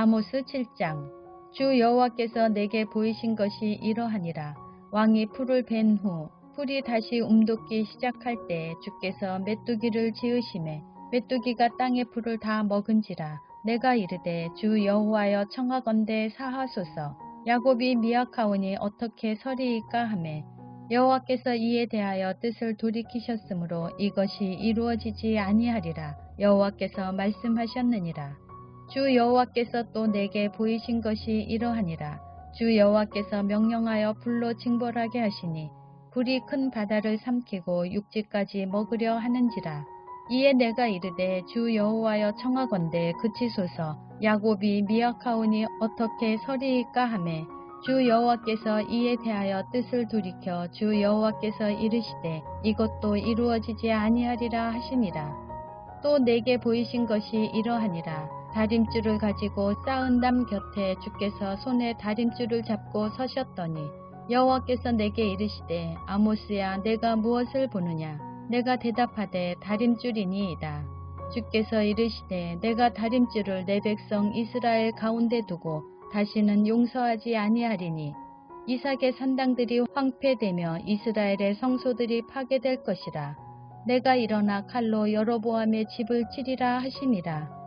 아모스 7장 주 여호와께서 내게 보이신 것이 이러하니라. 왕이 풀을 벤 후 풀이 다시 움돋기 시작할 때 주께서 메뚜기를 지으심에 메뚜기가 땅의 풀을 다 먹은지라. 내가 이르되 주 여호와여 청하건대 사하소서. 야곱이 미약하오니 어떻게 서리이까 하매 여호와께서 이에 대하여 뜻을 돌이키셨으므로 이것이 이루어지지 아니하리라. 여호와께서 말씀하셨느니라. 주 여호와께서 또 내게 보이신 것이 이러하니라. 주 여호와께서 명령하여 불로 징벌하게 하시니 불이 큰 바다를 삼키고 육지까지 먹으려 하는지라. 이에 내가 이르되 주 여호와여 청하건대 그치소서 야곱이 미약하오니 어떻게 서리이까 하매 주 여호와께서 이에 대하여 뜻을 돌이켜 주 여호와께서 이르시되 이것도 이루어지지 아니하리라 하시니라. 또 내게 보이신 것이 이러하니라. 다림줄을 가지고 쌓은 담 곁에 주께서 손에 다림줄을 잡고 서셨더니 여호와께서 내게 이르시되 아모스야 내가 무엇을 보느냐 내가 대답하되 다림줄이니이다. 주께서 이르시되 내가 다림줄을 내 백성 이스라엘 가운데 두고 다시는 용서하지 아니하리니 이삭의 산당들이 황폐되며 이스라엘의 성소들이 파괴될 것이라. 내가 일어나 칼로 여로보암의 집을 치리라 하시니라.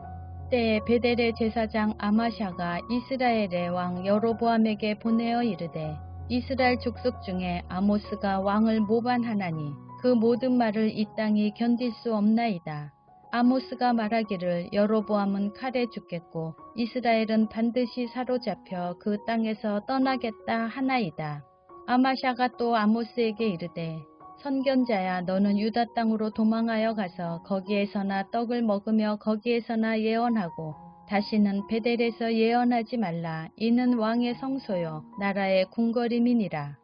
때에 베델의 제사장 아마샤가 이스라엘의 왕 여로보암에게 보내어 이르되 이스라엘 족속 중에 아모스가 왕을 모반하나니 그 모든 말을 이 땅이 견딜 수 없나이다. 아모스가 말하기를 여로보암은 칼에 죽겠고 이스라엘은 반드시 사로잡혀 그 땅에서 떠나겠다 하나이다. 아마샤가 또 아모스에게 이르되 선견자야 너는 유다 땅으로 도망하여 가서 거기에서나 떡을 먹으며 거기에서나 예언하고 다시는 베델에서 예언하지 말라. 이는 왕의 성소요 나라의 궁궐임이니라.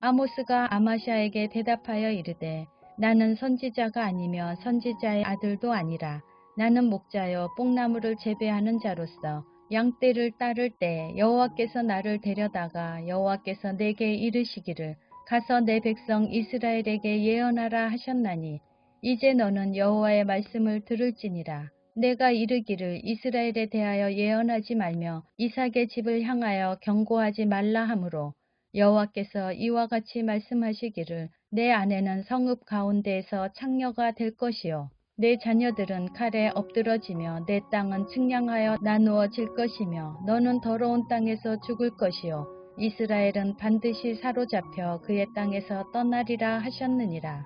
아모스가 아마샤에게 대답하여 이르되 나는 선지자가 아니며 선지자의 아들도 아니라 나는 목자여 뽕나무를 재배하는 자로서 양떼를 따를 때 여호와께서 나를 데려다가 여호와께서 내게 이르시기를 가서 내 백성 이스라엘에게 예언하라 하셨나니 이제 너는 여호와의 말씀을 들을지니라. 내가 이르기를 이스라엘에 대하여 예언하지 말며 이삭의 집을 향하여 경고하지 말라 하므로 여호와께서 이와 같이 말씀하시기를 내 아내는 성읍 가운데에서 창녀가 될 것이요 내 자녀들은 칼에 엎드러지며 내 땅은 측량하여 나누어질 것이며 너는 더러운 땅에서 죽을 것이요 이스라엘은 반드시 사로잡혀 그의 땅에서 떠나리라 하셨느니라.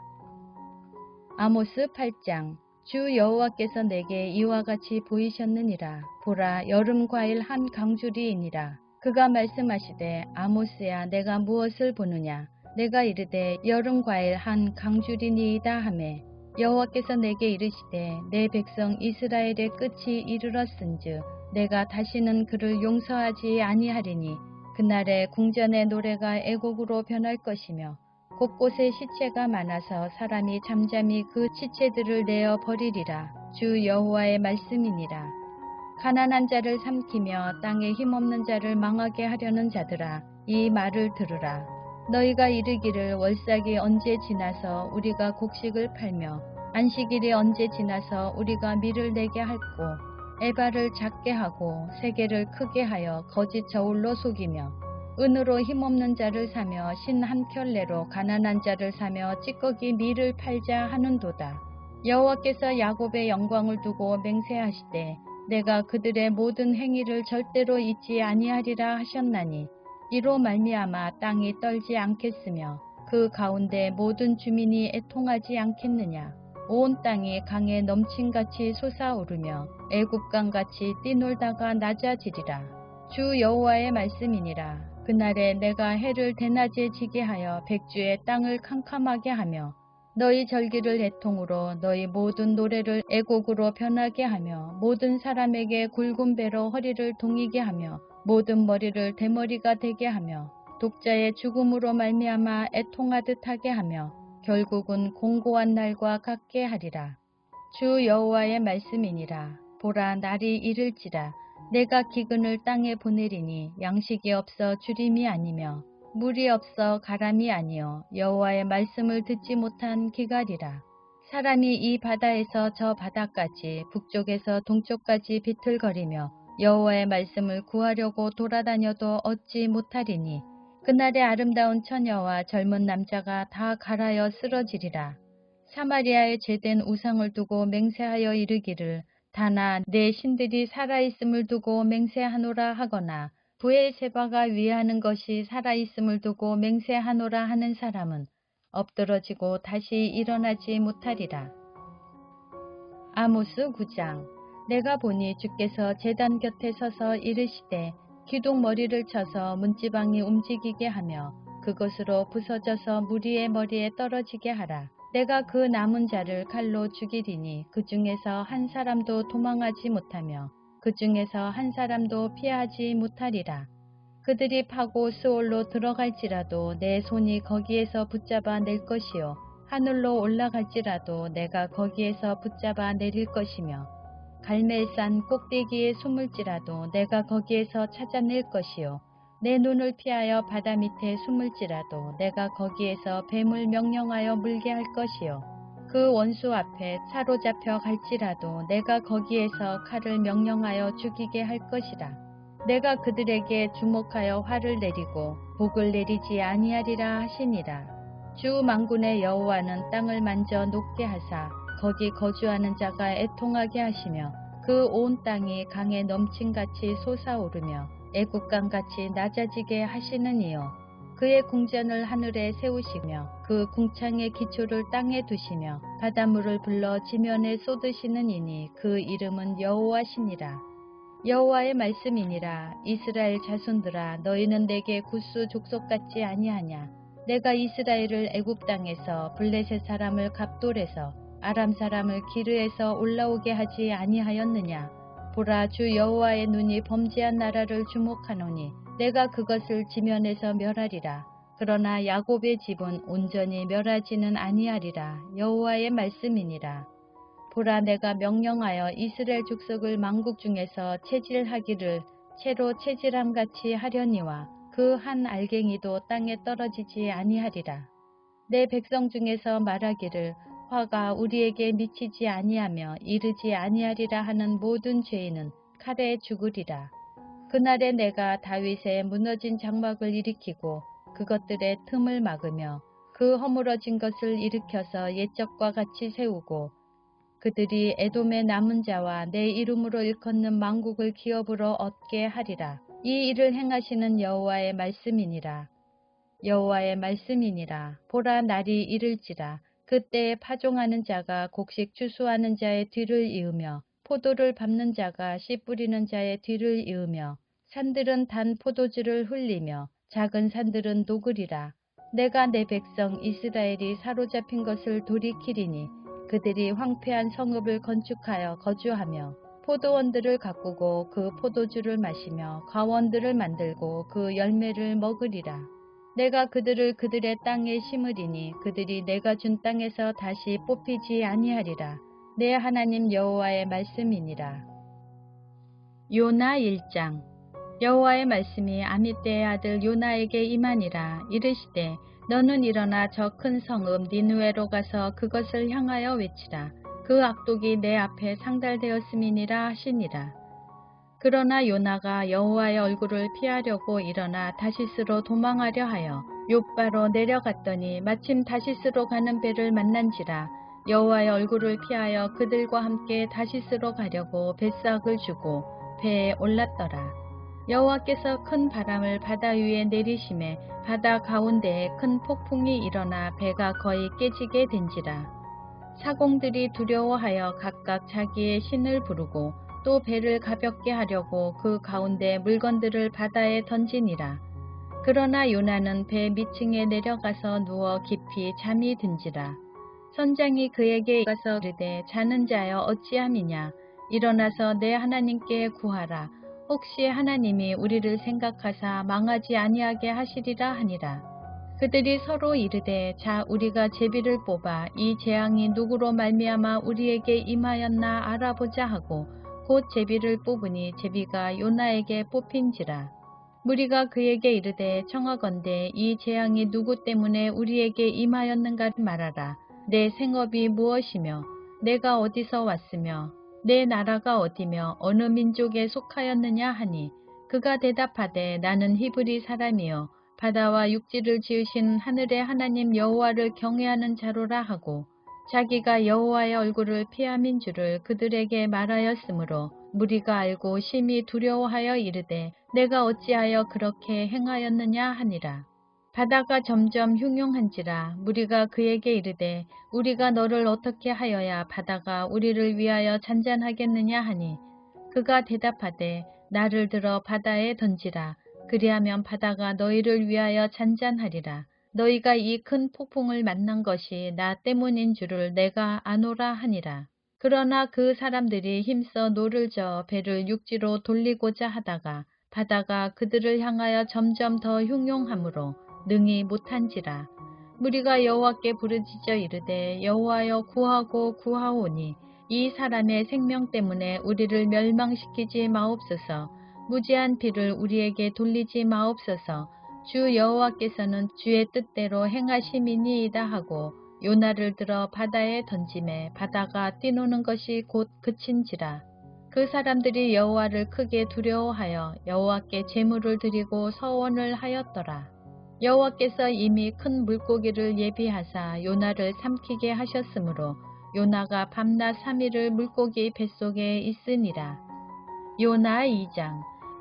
아모스 8장 주 여호와께서 내게 이와 같이 보이셨느니라. 보라 여름 과일 한 강줄이이니라. 그가 말씀하시되 아모스야 내가 무엇을 보느냐. 내가 이르되 여름 과일 한 강줄이니이다 하매 여호와께서 내게 이르시되 내 백성 이스라엘의 끝이 이르렀은즉 내가 다시는 그를 용서하지 아니하리니 그날에 궁전의 노래가 애곡으로 변할 것이며 곳곳에 시체가 많아서 사람이 잠잠히 그 시체들을 내어 버리리라. 주 여호와의 말씀이니라. 가난한 자를 삼키며 땅에 힘없는 자를 망하게 하려는 자들아 이 말을 들으라. 너희가 이르기를 월삭이 언제 지나서 우리가 곡식을 팔며 안식일이 언제 지나서 우리가 밀을 내게 할고 에바를 작게 하고 세계를 크게 하여 거짓 저울로 속이며 은으로 힘없는 자를 사며 신 한 켤레로 가난한 자를 사며 찌꺼기 밀을 팔자 하는도다. 여호와께서 야곱의 영광을 두고 맹세하시되 내가 그들의 모든 행위를 절대로 잊지 아니하리라 하셨나니 이로 말미암아 땅이 떨지 않겠으며 그 가운데 모든 주민이 애통하지 않겠느냐. 온 땅이 강에 넘친같이 솟아오르며 애굽강같이 뛰놀다가 낮아지리라. 주 여호와의 말씀이니라. 그날에 내가 해를 대낮에 지게 하여 백주의 땅을 캄캄하게 하며 너희 절기를 애통으로 너희 모든 노래를 애곡으로 변하게 하며 모든 사람에게 굵은 배로 허리를 동이게 하며 모든 머리를 대머리가 되게 하며 독자의 죽음으로 말미암아 애통하듯 하게 하며 결국은 공고한 날과 같게 하리라. 주 여호와의 말씀이니라. 보라 날이 이를지라. 내가 기근을 땅에 보내리니 양식이 없어 주림이 아니며 물이 없어 가람이 아니요 여호와의 말씀을 듣지 못한 기갈이라. 사람이 이 바다에서 저 바다까지 북쪽에서 동쪽까지 비틀거리며 여호와의 말씀을 구하려고 돌아다녀도 얻지 못하리니 그날의 아름다운 처녀와 젊은 남자가 다 갈아여 쓰러지리라. 사마리아에 죄된 우상을 두고 맹세하여 이르기를 다나 내 신들이 살아있음을 두고 맹세하노라 하거나 부엘세바가 위하는 것이 살아있음을 두고 맹세하노라 하는 사람은 엎드러지고 다시 일어나지 못하리라. 아모스 9장 내가 보니 주께서 제단 곁에 서서 이르시되 기둥 머리를 쳐서 문지방이 움직이게 하며 그것으로 부서져서 무리의 머리에 떨어지게 하라. 내가 그 남은 자를 칼로 죽이리니 그 중에서 한 사람도 도망하지 못하며 그 중에서 한 사람도 피하지 못하리라. 그들이 파고 스올로 들어갈지라도 내 손이 거기에서 붙잡아 낼 것이요 하늘로 올라갈지라도 내가 거기에서 붙잡아 내릴 것이며 갈멜산 꼭대기에 숨을지라도 내가 거기에서 찾아낼 것이요. 내 눈을 피하여 바다 밑에 숨을지라도 내가 거기에서 뱀을 명령하여 물게 할 것이요. 그 원수 앞에 사로잡혀 갈지라도 내가 거기에서 칼을 명령하여 죽이게 할 것이라. 내가 그들에게 주목하여 화를 내리고 복을 내리지 아니하리라 하시니라. 주 만군의 여호와는 땅을 만져 녹게 하사 거기 거주하는 자가 애통하게 하시며 그 온 땅이 강에 넘친같이 솟아오르며 애국강같이 낮아지게 하시는 이요. 그의 궁전을 하늘에 세우시며 그 궁창의 기초를 땅에 두시며 바닷물을 불러 지면에 쏟으시는 이니 그 이름은 여호와시니라. 여호와의 말씀이니라. 이스라엘 자손들아 너희는 내게 구스 족속 같지 아니하냐? 내가 이스라엘을 애굽 땅에서 블레셋 사람을 갑돌에서 아람 사람을 기르에서 올라오게 하지 아니하였느냐? 보라 주 여호와의 눈이 범죄한 나라를 주목하노니 내가 그것을 지면에서 멸하리라. 그러나 야곱의 집은 온전히 멸하지는 아니하리라. 여호와의 말씀이니라. 보라 내가 명령하여 이스라엘 족속을 만국 중에서 체질하기를 채로 체질함 같이 하려니와 그 한 알갱이도 땅에 떨어지지 아니하리라. 내 백성 중에서 말하기를 화가 우리에게 미치지 아니하며 이르지 아니하리라 하는 모든 죄인은 칼에 죽으리라. 그날에 내가 다윗의 무너진 장막을 일으키고 그것들의 틈을 막으며 그 허물어진 것을 일으켜서 옛적과 같이 세우고 그들이 에돔의 남은 자와 내 이름으로 일컫는 망국을 기업으로 얻게 하리라. 이 일을 행하시는 여호와의 말씀이니라. 여호와의 말씀이니라. 보라 날이 이를지라. 그때에 파종하는 자가 곡식 추수하는 자의 뒤를 이으며 포도를 밟는 자가 씨 뿌리는 자의 뒤를 이으며 산들은 단 포도주를 흘리며 작은 산들은 녹으리라. 내가 내 백성 이스라엘이 사로잡힌 것을 돌이키리니 그들이 황폐한 성읍을 건축하여 거주하며 포도원들을 가꾸고 그 포도주를 마시며 가원들을 만들고 그 열매를 먹으리라. 내가 그들을 그들의 땅에 심으리니 그들이 내가 준 땅에서 다시 뽑히지 아니하리라. 내 하나님 여호와의 말씀이니라. 요나 1장 여호와의 말씀이 아미떼의 아들 요나에게 임하니라 이르시되 너는 일어나 저 큰 성읍 니누에로 가서 그것을 향하여 외치라. 그 악독이 내 앞에 상달되었음이니라 하시니라. 그러나 요나가 여호와의 얼굴을 피하려고 일어나 다시스로 도망하려 하여 요바로 내려갔더니 마침 다시스로 가는 배를 만난지라 여호와의 얼굴을 피하여 그들과 함께 다시스로 가려고 뱃삭을 주고 배에 올랐더라. 여호와께서 큰 바람을 바다 위에 내리심에 바다 가운데에 큰 폭풍이 일어나 배가 거의 깨지게 된지라. 사공들이 두려워하여 각각 자기의 신을 부르고 또 배를 가볍게 하려고 그 가운데 물건들을 바다에 던지니라. 그러나 요나는 배 밑층에 내려가서 누워 깊이 잠이 든지라. 선장이 그에게 가서 이르되 자는 자여 어찌함이냐 일어나서 내 하나님께 구하라. 혹시 하나님이 우리를 생각하사 망하지 아니하게 하시리라 하니라. 그들이 서로 이르되 자 우리가 제비를 뽑아 이 재앙이 누구로 말미암아 우리에게 임하였나 알아보자 하고 곧 제비를 뽑으니 제비가 요나에게 뽑힌지라. 무리가 그에게 이르되 청하건대 이 재앙이 누구 때문에 우리에게 임하였는가 말하라. 내 생업이 무엇이며 내가 어디서 왔으며 내 나라가 어디며 어느 민족에 속하였느냐 하니 그가 대답하되 나는 히브리 사람이요 바다와 육지를 지으신 하늘의 하나님 여호와를 경외하는 자로라 하고 자기가 여호와의 얼굴을 피함인 줄을 그들에게 말하였으므로 무리가 알고 심히 두려워하여 이르되 내가 어찌하여 그렇게 행하였느냐 하니라. 바다가 점점 흉흉한지라 무리가 그에게 이르되 우리가 너를 어떻게 하여야 바다가 우리를 위하여 잔잔하겠느냐 하니? 그가 대답하되 나를 들어 바다에 던지라. 그리하면 바다가 너희를 위하여 잔잔하리라 너희가 이 큰 폭풍을 만난 것이 나 때문인 줄을 내가 아노라 하니라 그러나 그 사람들이 힘써 노를 저어 배를 육지로 돌리고자 하다가 바다가 그들을 향하여 점점 더 흉흉하므로 능히 못한지라. 무리가 여호와께 부르짖어 이르되 여호와여 구하고 구하오니 이 사람의 생명 때문에 우리를 멸망시키지 마옵소서. 무지한 비를 우리에게 돌리지 마옵소서. 주 여호와께서는 주의 뜻대로 행하심이니이다 하고 요나를 들어 바다에 던짐에 바다가 뛰노는 것이 곧 그친지라. 그 사람들이 여호와를 크게 두려워하여 여호와께 제물을 드리고 서원을 하였더라. 여호와께서 이미 큰 물고기를 예비하사 요나를 삼키게 하셨으므로 요나가 밤낮 3일을 물고기 뱃속에 있으니라. 요나 2장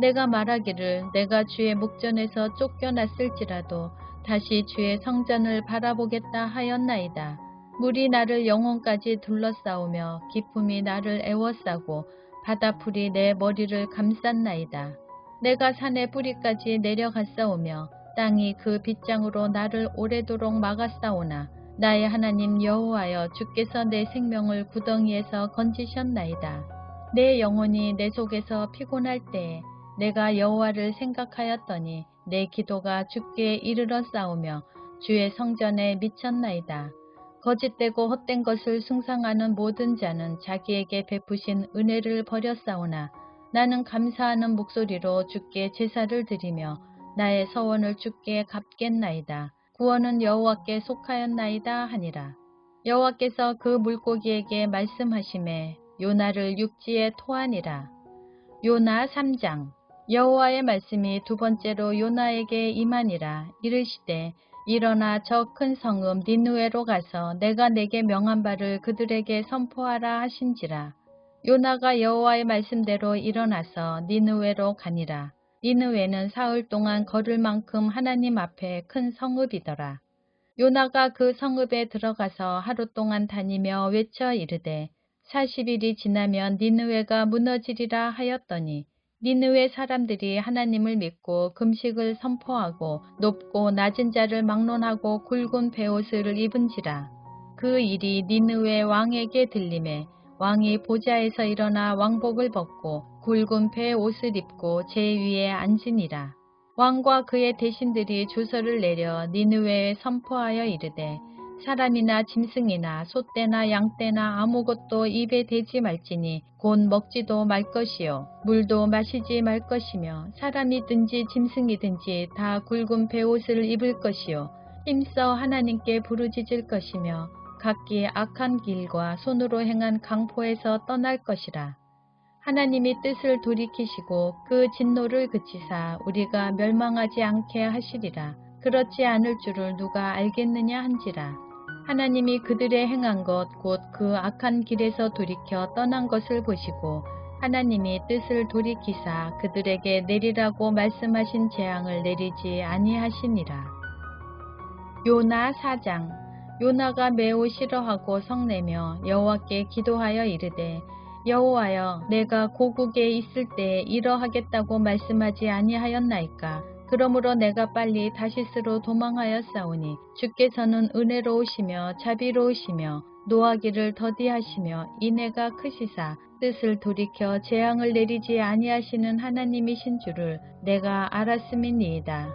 내가 말하기를 내가 주의 목전에서 쫓겨났을지라도 다시 주의 성전을 바라보겠다 하였나이다. 물이 나를 영혼까지 둘러싸우며 기품이 나를 애워싸고 바다풀이 내 머리를 감쌌나이다. 내가 산의 뿌리까지 내려갔사오며 땅이 그 빗장으로 나를 오래도록 막았사오나 나의 하나님 여호와여 주께서 내 생명을 구덩이에서 건지셨나이다. 내 영혼이 내 속에서 피곤할 때에 내가 여호와를 생각하였더니 내 기도가 주께 이르러 싸우며 주의 성전에 미쳤나이다. 거짓되고 헛된 것을 숭상하는 모든 자는 자기에게 베푸신 은혜를 버렸사오나 나는 감사하는 목소리로 주께 제사를 드리며 나의 서원을 주께 갚겠나이다. 구원은 여호와께 속하였나이다 하니라. 여호와께서 그 물고기에게 말씀하심에 요나를 육지에 토하니라. 요나 3장 여호와의 말씀이 두 번째로 요나에게 임하니라. 이르시되 일어나 저 큰 성읍 니누에로 가서 내가 내게 명한 바를 그들에게 선포하라 하신지라. 요나가 여호와의 말씀대로 일어나서 니누에로 가니라. 니느웨는 사흘 동안 걸을 만큼 하나님 앞에 큰 성읍이더라. 요나가 그 성읍에 들어가서 하루 동안 다니며 외쳐 이르되 40일이 지나면 니느웨가 무너지리라 하였더니 니느웨 사람들이 하나님을 믿고 금식을 선포하고 높고 낮은 자를 막론하고 굵은 베옷을 입은지라. 그 일이 니느웨 왕에게 들림에 왕이 보좌에서 일어나 왕복을 벗고 굵은 배 옷을 입고 제 위에 앉으니라. 왕과 그의 대신들이 주서를 내려 니느웨에 선포하여 이르되 사람이나 짐승이나 소떼나 양떼나 아무것도 입에 대지 말지니 곧 먹지도 말 것이요 물도 마시지 말 것이며 사람이든지 짐승이든지 다 굵은 배옷을 입을 것이요 힘써 하나님께 부르짖을 것이며 각기 악한 길과 손으로 행한 강포에서 떠날 것이라. 하나님이 뜻을 돌이키시고 그 진노를 그치사 우리가 멸망하지 않게 하시리라. 그렇지 않을 줄을 누가 알겠느냐 한지라. 하나님이 그들의 행한 것 곧 그 악한 길에서 돌이켜 떠난 것을 보시고 하나님이 뜻을 돌이키사 그들에게 내리라고 말씀하신 재앙을 내리지 아니하시니라. 요나 4장 요나가 매우 싫어하고 성내며 여호와께 기도하여 이르되 여호와여 내가 고국에 있을 때 이러하겠다고 말씀하지 아니하였나이까 그러므로 내가 빨리 다시스로 도망하였사오니 주께서는 은혜로우시며 자비로우시며 노하기를 더디하시며 인애가 크시사 뜻을 돌이켜 재앙을 내리지 아니하시는 하나님이신 줄을 내가 알았음이니이다.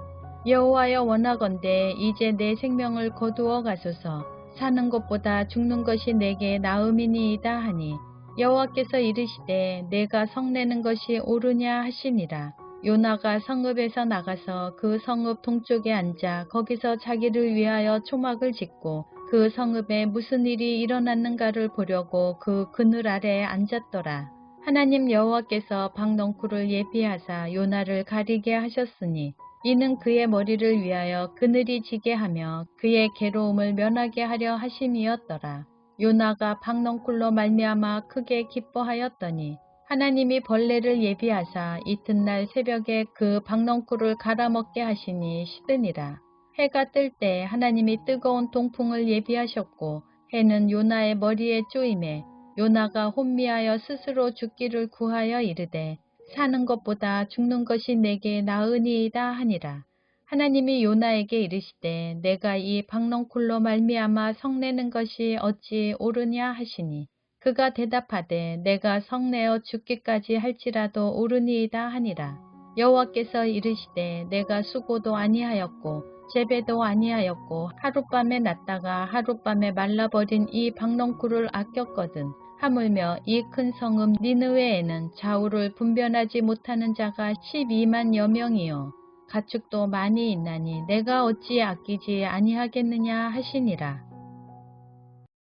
여호와여 원하건대 이제 내 생명을 거두어 가소서 사는 것보다 죽는 것이 내게 나음이니이다 하니 여호와께서 이르시되 내가 성내는 것이 옳으냐 하시니라. 요나가 성읍에서 나가서 그 성읍 동쪽에 앉아 거기서 자기를 위하여 초막을 짓고 그 성읍에 무슨 일이 일어났는가를 보려고 그 그늘 아래에 앉았더라. 하나님 여호와께서 박넝쿨을 예비하사 요나를 가리게 하셨으니 이는 그의 머리를 위하여 그늘이 지게 하며 그의 괴로움을 면하게 하려 하심이었더라. 요나가 박넝쿨로 말미암아 크게 기뻐하였더니 하나님이 벌레를 예비하사 이튿날 새벽에 그 박넝쿨을 갈아먹게 하시니 시드니라. 해가 뜰 때 하나님이 뜨거운 동풍을 예비하셨고 해는 요나의 머리에 쪼임에 요나가 혼미하여 스스로 죽기를 구하여 이르되 사는 것보다 죽는 것이 내게 나으니이다 하니라. 하나님이 요나에게 이르시되 내가 이 박넝쿨로 말미암아 성내는 것이 어찌 옳으냐 하시니 그가 대답하되 내가 성내어 죽기까지 할지라도 옳으니이다 하니라. 여호와께서 이르시되 내가 수고도 아니하였고 재배도 아니하였고 하룻밤에 났다가 하룻밤에 말라버린 이 박넝쿨을 아꼈거든. 하물며 이 큰 성읍 니느웨에는 좌우를 분변하지 못하는 자가 12만여 명이요. 가축도 많이 있나니 내가 어찌 아끼지 아니하겠느냐 하시니라.